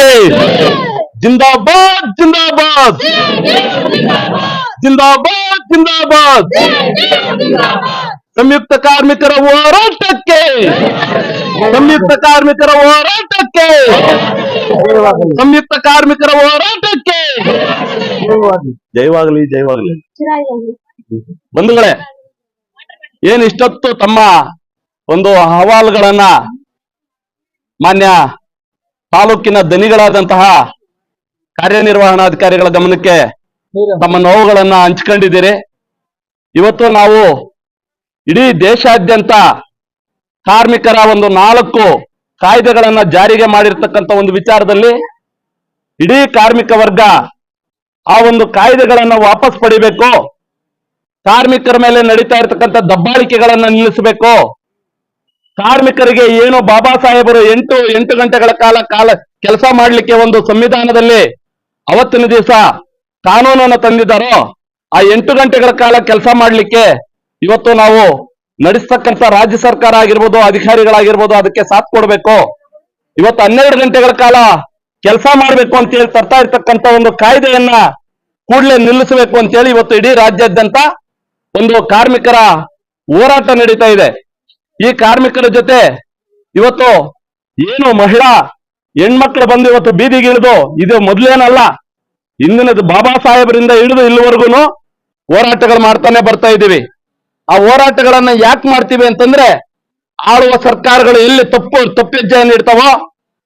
ಟಕ್ಕೆ ಜಿಂದಾಬಾದ್ ಜಿಂದಾಬಾದ್. ಜಿಂದಾಬಾದ್ ಜಿಂದಾಬಾದ್. ಸಂಯುಕ್ತ ಕಾರ್ಮಿಕರ ಹೋರಾಟಕ್ಕೆ, ಸಂಯುಕ್ತ ಕಾರ್ಮಿಕರ ಹೋರಾಟಕ್ಕೆ, ಸಂಯುಕ್ತ ಕಾರ್ಮಿಕರ ಹೋರಾಟಕ್ಕೆ. ಜೈವಾಗ್ಲಿ ಜಯವಾಗಲಿ. ಬಂಧುಗಳೇ ಏನ್ ಇಷ್ಟೊತ್ತು ತಮ್ಮ ಒಂದು ಅಹವಾಲುಗಳನ್ನ ಮಾನ್ಯ ತಾಲೂಕಿನ ದನಿಗಳಾದಂತಹ ಕಾರ್ಯನಿರ್ವಹಣಾಧಿಕಾರಿಗಳ ಗಮನಕ್ಕೆ ತಮ್ಮ ನೋವುಗಳನ್ನ ಹಂಚ್ಕೊಂಡಿದ್ದೀರಿ. ಇವತ್ತು ನಾವು ಇಡೀ ದೇಶಾದ್ಯಂತ ಕಾರ್ಮಿಕರ ಒಂದು ನಾಲ್ಕು ಕಾಯ್ದೆಗಳನ್ನ ಜಾರಿಗೆ ಮಾಡಿರ್ತಕ್ಕಂಥ ಒಂದು ವಿಚಾರದಲ್ಲಿ ಇಡೀ ಕಾರ್ಮಿಕ ವರ್ಗ ಆ ಒಂದು ಕಾಯ್ದೆಗಳನ್ನ ವಾಪಸ್ ಪಡಿಬೇಕು. ಕಾರ್ಮಿಕರ ಮೇಲೆ ನಡೀತಾ ಇರತಕ್ಕಂಥ ದಬ್ಬಾಳಿಕೆಗಳನ್ನ ನಿಲ್ಲಿಸಬೇಕು. ಕಾರ್ಮಿಕರಿಗೆ ಏನು ಬಾಬಾ ಸಾಹೇಬರು ಎಂಟು ಎಂಟು ಗಂಟೆಗಳ ಕಾಲ ಕಾಲ ಕೆಲಸ ಮಾಡಲಿಕ್ಕೆ ಒಂದು ಸಂವಿಧಾನದಲ್ಲಿ ಅವತ್ತಿನ ದಿವಸ ಕಾನೂನನ್ನು ತಂದಿದ್ದಾರೋ, ಆ ಎಂಟು ಗಂಟೆಗಳ ಕಾಲ ಕೆಲಸ ಮಾಡಲಿಕ್ಕೆ ಇವತ್ತು ನಾವು ನಡೆಸ್ತಕ್ಕಂಥ ರಾಜ್ಯ ಸರ್ಕಾರ ಆಗಿರ್ಬೋದು, ಅಧಿಕಾರಿಗಳಾಗಿರ್ಬೋದು ಅದಕ್ಕೆ ಸಾಥ್ ಕೊಡಬೇಕು. ಇವತ್ತು ಹನ್ನೆರಡು ಗಂಟೆಗಳ ಕಾಲ ಕೆಲಸ ಮಾಡಬೇಕು ಅಂತ ಹೇಳಿ ತರ್ತಾ ಇರ್ತಕ್ಕಂಥ ಒಂದು ಕಾಯ್ದೆಯನ್ನ ಕೂಡಲೇ ನಿಲ್ಲಿಸಬೇಕು ಅಂತ ಹೇಳಿ ಇವತ್ತು ಇಡೀ ರಾಜ್ಯಾದ್ಯಂತ ಒಂದು ಕಾರ್ಮಿಕರ ಹೋರಾಟ ನಡೀತಾ ಇದೆ. ಈ ಕಾರ್ಮಿಕರ ಜೊತೆ ಇವತ್ತು ಏನು ಮಹಿಳಾ ಹೆಣ್ಮಕ್ಳು ಬಂದು ಇವತ್ತು ಬೀದಿಗಿಳಿದು ಇದು ಮೊದಲೇನಲ್ಲ ಇಂದಿನದು ಬಾಬಾ ಸಾಹೇಬರಿಂದ ಹಿಡಿದು ಇಲ್ಲಿವರೆಗೂ ಹೋರಾಟಗಳು ಮಾಡ್ತಾನೆ ಬರ್ತಾ ಇದ್ದೀವಿ. ಆ ಹೋರಾಟಗಳನ್ನ ಯಾಕೆ ಮಾಡ್ತೀವಿ ಅಂತಂದ್ರೆ ಆಳುವ ಸರ್ಕಾರಗಳು ಎಲ್ಲಿ ತಪ್ಪು ತಪ್ಪೆಜ್ಜೆಯನ್ನು ಇಡ್ತಾವೋ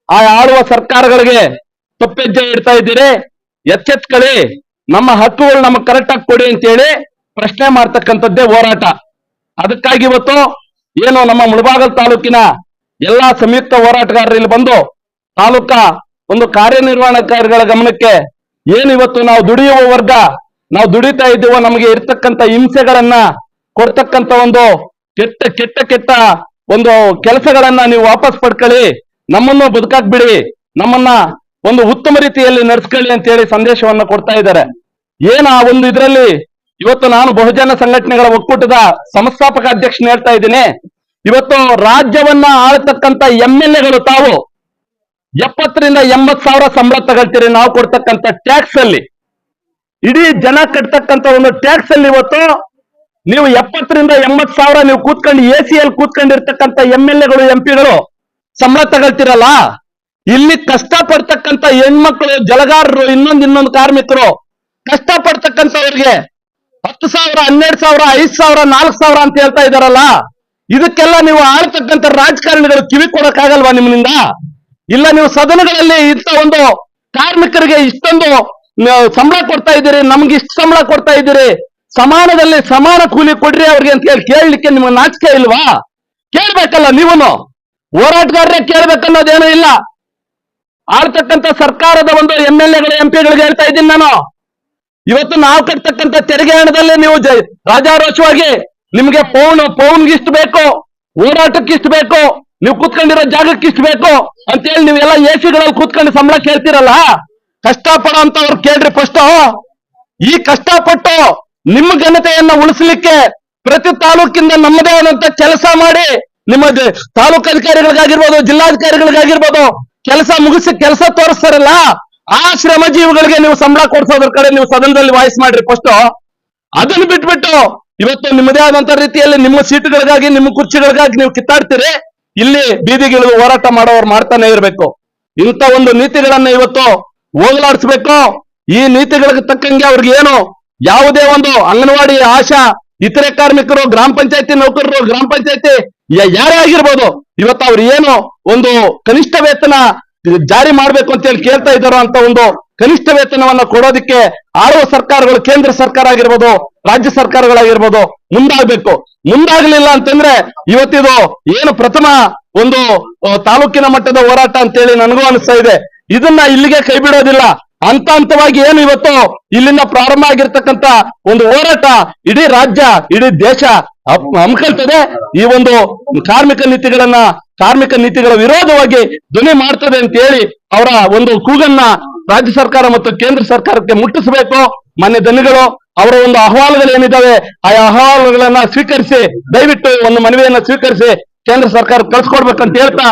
ಆ ಆಳುವ ಸರ್ಕಾರಗಳಿಗೆ ತಪ್ಪೆಜ್ಜೆ ಇಡ್ತಾ ಇದ್ದೀರಿ. ಎಚ್ಚೆತ್ಕೊಳ್ಳಿ, ನಮ್ಮ ಹಕ್ಕುಗಳು ನಮಗೆ ಕರೆಕ್ಟ್ ಆಗಿ ಕೊಡಿ ಅಂತೇಳಿ ಪ್ರಶ್ನೆ ಮಾಡ್ತಕ್ಕಂಥದ್ದೇ ಹೋರಾಟ. ಅದಕ್ಕಾಗಿ ಇವತ್ತು ಏನು ನಮ್ಮ ಮುಳಬಾಗಲ್ ತಾಲೂಕಿನ ಎಲ್ಲಾ ಸಂಯುಕ್ತ ಹೋರಾಟಗಾರರು ಇಲ್ಲಿ ಬಂದು ತಾಲೂಕಾ ಒಂದು ಕಾರ್ಯನಿರ್ವಹಣಾಧಿಕಾರಿಗಳ ಗಮನಕ್ಕೆ ಏನು ಇವತ್ತು ನಾವು ದುಡಿಯುವ ವರ್ಗ, ನಾವು ದುಡಿತಾ ಇದ್ದೀವೋ ನಮಗೆ ಇರ್ತಕ್ಕಂಥ ಹಿಂಸೆಗಳನ್ನ ಕೊಡ್ತಕ್ಕಂಥ ಒಂದು ಕೆಟ್ಟ ಕೆಟ್ಟ ಕೆಟ್ಟ ಒಂದು ಕೆಲಸಗಳನ್ನ ನೀವು ವಾಪಸ್ ಪಡ್ಕೊಳ್ಳಿ. ನಮ್ಮನ್ನು ಬದುಕಾಕ್ ಬಿಡಿ ನಮ್ಮನ್ನ ಒಂದು ಉತ್ತಮ ರೀತಿಯಲ್ಲಿ ನಡೆಸ್ಕೊಳ್ಳಿ ಅಂತ ಹೇಳಿ ಸಂದೇಶವನ್ನ ಕೊಡ್ತಾ ಇದ್ದಾರೆ. ಏನ ಒಂದು ಇದರಲ್ಲಿ ಇವತ್ತು ನಾನು ಬಹುಜನ ಸಂಘಟನೆಗಳ ಒಕ್ಕೂಟದ ಸಂಸ್ಥಾಪಕ ಅಧ್ಯಕ್ಷನ ಹೇಳ್ತಾ ಇದ್ದೀನಿ. ಇವತ್ತು ರಾಜ್ಯವನ್ನ ಆಳ್ತಕ್ಕಂತ ಎಂ ಎಲ್ ಎಗಳು ತಾವು ಎಪ್ಪತ್ತರಿಂದ ಎಂಬತ್ ಸಾವಿರ ಸಂಬಳ ತಗೊಳ್ತೀರಿ ನಾವು ಕೊಡ್ತಕ್ಕಂತ ಟ್ಯಾಕ್ಸ್ ಅಲ್ಲಿ. ಇಡೀ ಜನ ಕಟ್ತಕ್ಕಂತ ಒಂದು ಟ್ಯಾಕ್ಸ್ ಅಲ್ಲಿ ಇವತ್ತು ನೀವು ಎಪ್ಪತ್ತರಿಂದ ಎಂಬತ್ ಸಾವಿರ ನೀವು ಕೂತ್ಕೊಂಡು ಎ ಸಿ ಅಲ್ಲಿ ಕೂತ್ಕೊಂಡಿರ್ತಕ್ಕಂಥ ಎಂ ಎಲ್ ಎಗಳು, ಎಂ ಪಿಗಳು ಸಂಬಳ ತಗೊಳ್ತಿರಲ್ಲ? ಇಲ್ಲಿ ಕಷ್ಟ ಪಡ್ತಕ್ಕಂತ ಹೆಣ್ಮಕ್ಳು, ಜಲಗಾರರು, ಇನ್ನೊಂದು ಇನ್ನೊಂದು ಕಾರ್ಮಿಕರು ಕಷ್ಟ ಪಡ್ತಕ್ಕಂಥವ್ರಿಗೆ ಹತ್ತು ಸಾವಿರ, ಹನ್ನೆರಡು ಸಾವಿರ, ಐದು ಸಾವಿರ, ನಾಲ್ಕು ಸಾವಿರ ಅಂತ ಹೇಳ್ತಾ ಇದಾರಲ್ಲ ಇದಕ್ಕೆಲ್ಲ ನೀವು ಆಳ್ತಕ್ಕಂಥ ರಾಜಕಾರಣಿಗಳು ಕಿವಿ ಕೊಡಕ್ಕಾಗಲ್ವಾ ನಿಮ್ಮಿಂದ? ಇಲ್ಲ ನೀವು ಸದನಗಳಲ್ಲಿ ಇಂಥ ಒಂದು ಕಾರ್ಮಿಕರಿಗೆ ಇಷ್ಟೊಂದು ಸಂಬಳ ಕೊಡ್ತಾ ಇದ್ದೀರಿ, ನಮ್ಗೆ ಇಷ್ಟು ಸಂಬಳ ಕೊಡ್ತಾ ಇದ್ದೀರಿ, ಸಮಾನದಲ್ಲಿ ಸಮಾನ ಕೂಲಿ ಕೊಡ್ರಿ ಅವ್ರಿಗೆ ಅಂತ ಹೇಳಿ ಕೇಳಲಿಕ್ಕೆ ನಿಮ್ಗೆ ನಾಚಿಕೆ ಇಲ್ವಾ? ಕೇಳ್ಬೇಕಲ್ಲ ನೀವನು. ಹೋರಾಟಗಾರರೇ ಕೇಳ್ಬೇಕನ್ನೋದೇನೂ ಇಲ್ಲ. ಆಳ್ತಕ್ಕಂಥ ಸರ್ಕಾರದ ಒಂದು ಎಂ ಎಲ್ ಎಗಳು, ಎಂ ಪಿಗಳಿಗೆ ಹೇಳ್ತಾ ಇದ್ದೀನಿ ನಾನು. ಇವತ್ತು ನಾವು ಕಟ್ತಕ್ಕಂಥ ತೆರಿಗೆ ಹಣದಲ್ಲಿ ನೀವು ರಾಜಾರೋಷವಾಗಿ ನಿಮ್ಗೆ ಪೌನ್ ಪೌನ್ಗೆ ಇಷ್ಟು ಬೇಕು? ಊರಾಟಕ್ಕೆ ಇಷ್ಟು ಬೇಕು? ನೀವು ಕೂತ್ಕೊಂಡಿರೋ ಜಾಗಕ್ಕೆ ಇಷ್ಟು ಬೇಕು? ಅಂತೇಳಿ ನೀವೆಲ್ಲ ಎ ಸಿಗಳಲ್ಲಿ ಕೂತ್ಕೊಂಡು ಸಂಬಳ ಕೇಳ್ತಿರಲ್ಲ? ಕಷ್ಟಪಡ ಅಂತ ಅವ್ರು ಕೇಳ್ರಿ ಫಸ್ಟ್ ಈ ಕಷ್ಟಪಟ್ಟು ನಿಮ್ಮ ಘನತೆಯನ್ನ ಉಳಿಸ್ಲಿಕ್ಕೆ ಪ್ರತಿ ತಾಲೂಕಿಂದ ನಮ್ಮದೇ ಆದಂತ ಕೆಲಸ ಮಾಡಿ ನಿಮ್ಮ ತಾಲೂಕು ಅಧಿಕಾರಿಗಳಿಗಾಗಿರ್ಬೋದು, ಜಿಲ್ಲಾಧಿಕಾರಿಗಳಿಗಾಗಿರ್ಬೋದು ಕೆಲಸ ಮುಗಿಸಿ ಕೆಲಸ ತೋರಿಸ್ತಾರಲ್ಲ, ಆ ಶ್ರಮಜೀವಿಗಳಿಗೆ ನೀವು ಸಂಬಳ ಕೊಡ್ಸೋದ್ರ ಕಡೆ ನೀವು ಸದನದಲ್ಲಿ ವಾಯ್ಸ್ ಮಾಡ್ರಿ ಫಸ್ಟ್ ಅದನ್ನ ಬಿಟ್ಬಿಟ್ಟು ಇವತ್ತು ನಿಮ್ಮದೇ ಆದಂತ ರೀತಿಯಲ್ಲಿ ನಿಮ್ಮ ಸೀಟುಗಳಿಗಾಗಿ, ನಿಮ್ಮ ಕುರ್ಚಿಗಳಿಗಾಗಿ ನೀವು ಕಿತ್ತಾಡ್ತೀರಿ, ಇಲ್ಲಿ ಬೀದಿಗಿಳಿದು ಹೋರಾಟ ಮಾಡೋರು ಮಾಡ್ತಾನೆ ಇರಬೇಕು. ಇಂಥ ಒಂದು ನೀತಿಗಳನ್ನ ಇವತ್ತು ಹೋಗಲಾಡಿಸ್ಬೇಕು. ಈ ನೀತಿಗಳಿಗೆ ತಕ್ಕಂಗೆ ಅವ್ರಿಗೆ ಏನು ಯಾವುದೇ ಒಂದು ಅಂಗನವಾಡಿ ಆಶಾ, ಇತರೆ ಕಾರ್ಮಿಕರು, ಗ್ರಾಮ ಪಂಚಾಯತಿ ನೌಕರರು, ಗ್ರಾಮ ಪಂಚಾಯತಿ ಯಾರೇ ಆಗಿರ್ಬೋದು, ಇವತ್ತು ಅವ್ರು ಏನು ಒಂದು ಕನಿಷ್ಠ ವೇತನ ಜಾರಿ ಮಾಡ್ಬೇಕು ಅಂತ ಹೇಳಿ ಕೇಳ್ತಾ ಇದ್ದಾರೋ ಅಂತ ಒಂದು ಕನಿಷ್ಠ ವೇತನವನ್ನ ಕೊಡೋದಕ್ಕೆ ಆಳುವ ಸರ್ಕಾರಗಳು ಕೇಂದ್ರ ಸರ್ಕಾರ ಆಗಿರ್ಬೋದು, ರಾಜ್ಯ ಸರ್ಕಾರಗಳಾಗಿರ್ಬೋದು ಮುಂದಾಗಬೇಕು. ಮುಂದಾಗಲಿಲ್ಲ ಅಂತಂದ್ರೆ ಇವತ್ತಿದು ಏನು ಪ್ರಥಮ ಒಂದು ತಾಲೂಕಿನ ಮಟ್ಟದ ಹೋರಾಟ ಅಂತೇಳಿ ನನಗೂ ಅನಿಸ್ತಾ ಇದೆ. ಇದನ್ನ ಇಲ್ಲಿಗೆ ಕೈ ಬಿಡೋದಿಲ್ಲ. ಹಂತ ಹಂತವಾಗಿ ಏನು ಇವತ್ತು ಇಲ್ಲಿಂದ ಪ್ರಾರಂಭ ಆಗಿರ್ತಕ್ಕಂತ ಒಂದು ಹೋರಾಟ ಇಡೀ ರಾಜ್ಯ, ಇಡೀ ದೇಶ ಹಮ್- ಹಮ್ಕೊಳ್ತದೆ ಈ ಒಂದು ಕಾರ್ಮಿಕ ನೀತಿಗಳನ್ನ, ಕಾರ್ಮಿಕ ನೀತಿಗಳ ವಿರೋಧವಾಗಿ ಧ್ವನಿ ಮಾಡ್ತದೆ ಅಂತ ಹೇಳಿ ಅವರ ಒಂದು ಕೂಗನ್ನ ರಾಜ್ಯ ಸರ್ಕಾರ ಮತ್ತು ಕೇಂದ್ರ ಸರ್ಕಾರಕ್ಕೆ ಮುಟ್ಟಿಸಬೇಕು. ಮಾನ್ಯ ದನಿಗಳು ಅವರ ಒಂದು ಅಹವಾಲುಗಳು ಏನಿದಾವೆ, ಆ ಅಹವಾಲುಗಳನ್ನ ಸ್ವೀಕರಿಸಿ, ದಯವಿಟ್ಟು ಒಂದು ಮನವಿಯನ್ನ ಸ್ವೀಕರಿಸಿ ಕೇಂದ್ರ ಸರ್ಕಾರ ಕಳ್ಸಿಕೊಡ್ಬೇಕಂತ ಹೇಳ್ತಾ